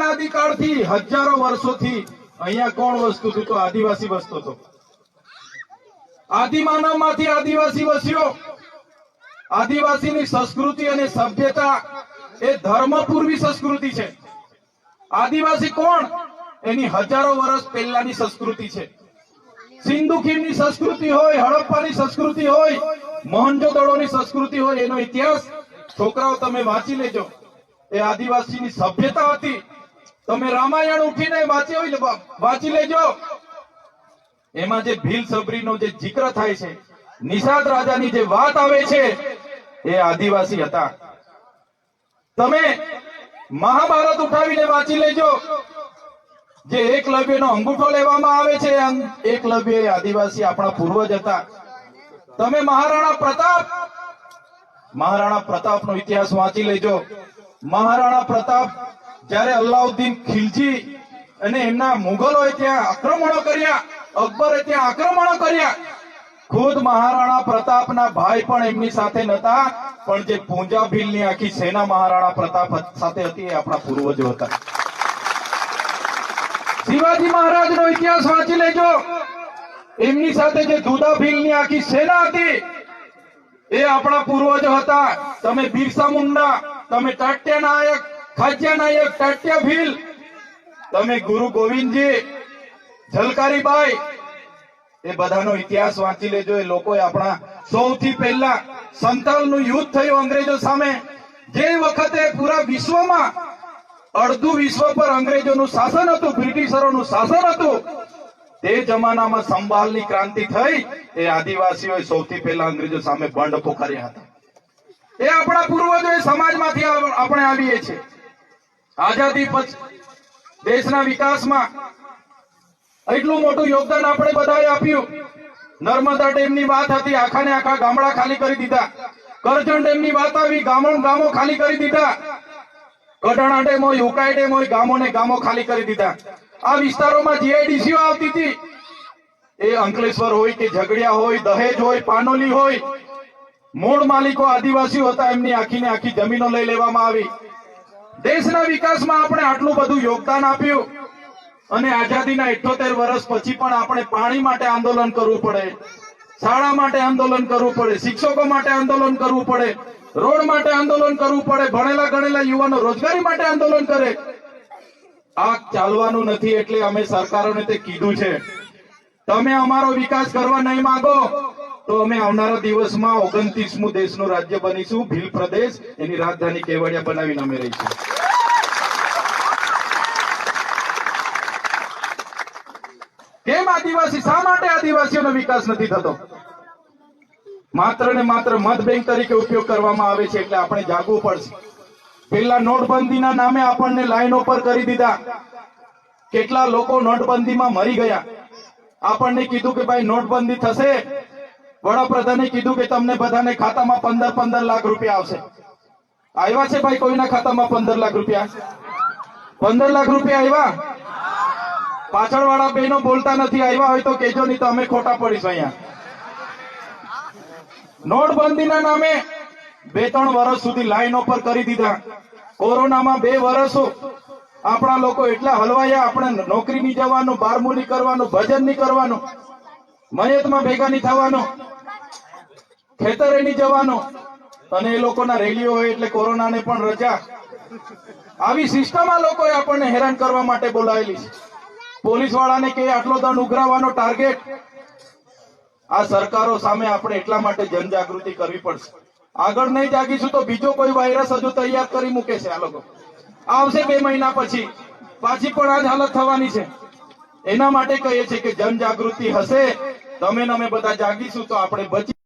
અનાદિકાળથી હજારો વર્ષોથી અહીંયા કોણ વસતું હતું તો આદિવાસી વસતો હતો. આદિમાનવમાંથી આદિવાસી વસ્યો. આદિવાસીની સંસ્કૃતિ અને સભ્યતા એ ધર્મપૂર્વી સંસ્કૃતિ છે. આદિવાસી કોણ? એની હજારો વર્ષ પહેલાની સંસ્કૃતિ છે. સિંધુ ખીણની સંસ્કૃતિ હોય, હડપ્પાની સંસ્કૃતિ હોય મોહનજોદડોની સંસ્કૃતિ હોય, એનો ઇતિહાસ છોકરાઓ તમે વાંચી લેજો. એ આદિવાસીની સભ્યતા હતી. તમે રામાયણ ઉઠીને વાંચી હોય વાંચી લેજો. એમાં જે ભીલ સબરીનો જે જિક્ર થાય છે, નિષાદ રાજાની જે વાત આવે છે, એ આદિવાસી હતા. તમે મહાભારત ઉઠાવીને વાંચી લેજો. જે એકલવ્યનો અંગૂઠો લેવામાં આવે છે એકલવ્ય એ આદિવાસી આપણા પૂર્વજ હતા. તમે મહારાણા પ્રતાપ, મહારાણા પ્રતાપનો ઇતિહાસ વાંચી લેજો. મહારાણા પ્રતાપ જ્યારે અલ્લાઉદ્દીન ખિલજી અને એમના મુગલોએ ત્યાં આક્રમણો કર્યા, અકબરે ત્યાં આક્રમણો કર્યા. ખુદ મહારાણા પ્રતાપના ભાઈ પણ એમની સાથે નતા, પણ જે પૂંજા ભીલની આખી સેના મહારાણા પ્રતાપ સાથે હતી એ આપણા પૂર્વજો હતા. શિવાજી મહારાજનો ઇતિહાસ વાંચી લેજો. એમની સાથે જે જુદા ભીલની આખી સેના હતી, એ આપણા પૂર્વજો હતા. તમે બિરસા મુંડા, તમે ટાટ્યા નાયક અંગ્રેજો સામે. જે વખતે પૂરા વિશ્વમાં અડધું વિશ્વ પર અંગ્રેજોનું શાસન હતું, બ્રિટિશરોનું શાસન હતું, તે જમાનામાં સંભાળની ક્રાંતિ થઈ. એ આદિવાસીઓએ સૌથી પહેલા અંગ્રેજો સામે બંડ પોકાર્યા હતા. એ આપણા પૂર્વજો સમાજમાંથી આપણે આવીએ છીએ. આઝાદી પછી દેશના વિકાસમાં એટલું મોટું યોગદાન આપણે બધાએ આપ્યું. નર્મદા ડેમની વાત હતી, આખાને આખા ગામડા ખાલી કરી દીધા. કરજણ ડેમની વાત આવી, ગામો ગામો ખાલી કરી દીધા. કડાણા ડેમ હોય, ઉકાઈ ડેમ હોય ગામોને ગામો ખાલી કરી દીધા. આ વિસ્તારોમાં જીઆઈડીસીઓ આવતી હતી. એ અંકલેશ્વર હોય કે ઝઘડિયા હોય, દહેજ હોય, પાનોલી હોય, મૂળ માલિકો આદિવાસીઓ હતા, એમની આખી ને આખી જમીનો લઈ લેવામાં આવી. દેશના વિકાસમાં આપણે આટલું બધું યોગદાન આપ્યું. અને આઝાદીના ઇઠોતેર વર્ષ પછી પણ આપણે પાણી માટે આંદોલન કરવું પડે, શાળા માટે આંદોલન કરવું પડે, શિક્ષકો માટે આંદોલન કરવું પડે, રોડ માટે આંદોલન કરવું પડે, ભણેલા ગણેલા યુવાનો રોજગારી માટે આંદોલન કરે. આ ચાલવાનું નથી એટલે અમે સરકારોને તે કીધું છે. તમે અમારો વિકાસ કરવા નહીં માંગો, તો અમે આવનારા દિવસમાં ઓગણત્રીસમું દેશનું રાજ્ય બનીશું. ભીલ પ્રદેશ, એની રાજધાની કેવડિયા બનાવીને અમે રહીશું. આદિવાસી, શા માટે આદિવાસીઓનો વિકાસ નથી થતો? માત્ર ને માત્ર મત બેંક તરીકે ઉપયોગ કરવામાં આવે છે એટલે આપણે જાગવું પડશે. પેલા નોટબંધીના નામે આપણને લાઈનો પર કરી દીધા. કેટલા લોકો નોટબંધીમાં મરી ગયા? આપણને કીધું કે ભાઈ નોટબંધી થશે. વડાપ્રધાને કીધું કે તમને બધાને ખાતામાં પંદર પંદર લાખ રૂપિયા આવશે. આવ્યા છે ભાઈ કોઈના ખાતામાં પંદર લાખ રૂપિયા? પંદર લાખ રૂપિયા આવ્યા? પાછળ વાળા બહેનો બોલતા નથી, આવ્યા હોય તો કેજો નહીં તો અમે ખોટા પડીશું અહીંયા. નોટબંધીના નામે બે ત્રણ વર્ષ સુધી લાઈનો પર કરી દીધા. કોરોનામાં બે વર્ષો આપણા લોકો એટલા હલવાયા, આપણે નોકરી નહીં જવાનું બારમું નહીં કરવાનું, ભજન નહીં કરવાનું મયતમાં ભેગા નહીં થવાનું, ખેતરે નહીં જવાનું. અને એ લોકોના રેલીઓ હોય એટલે કોરોનાને પણ રજા. આવી સિસ્ટમ આ લોકોએ આપણને હેરાન કરવા માટે બોલાવેલી છે. પોલીસ વાળાને કે આટલો દંડ ઉઘરાવવાનો ટાર્ગેટ આ સરકારો સામે આપણે એટલા માટે જનજાગૃતિ કરવી પડશે. આગળ નહીં જાગીશું તો બીજો કોઈ વાયરસ હજુ તૈયાર કરી મૂકે છે આ લોકો. આવશે બે મહિના પછી. પાછી પણ આ જ હાલત થવાની છે. એના માટે કહીએ છીએ કે જનજાગૃતિ હશે. તમે અમે બધા જાગીશું તો આપણે બચી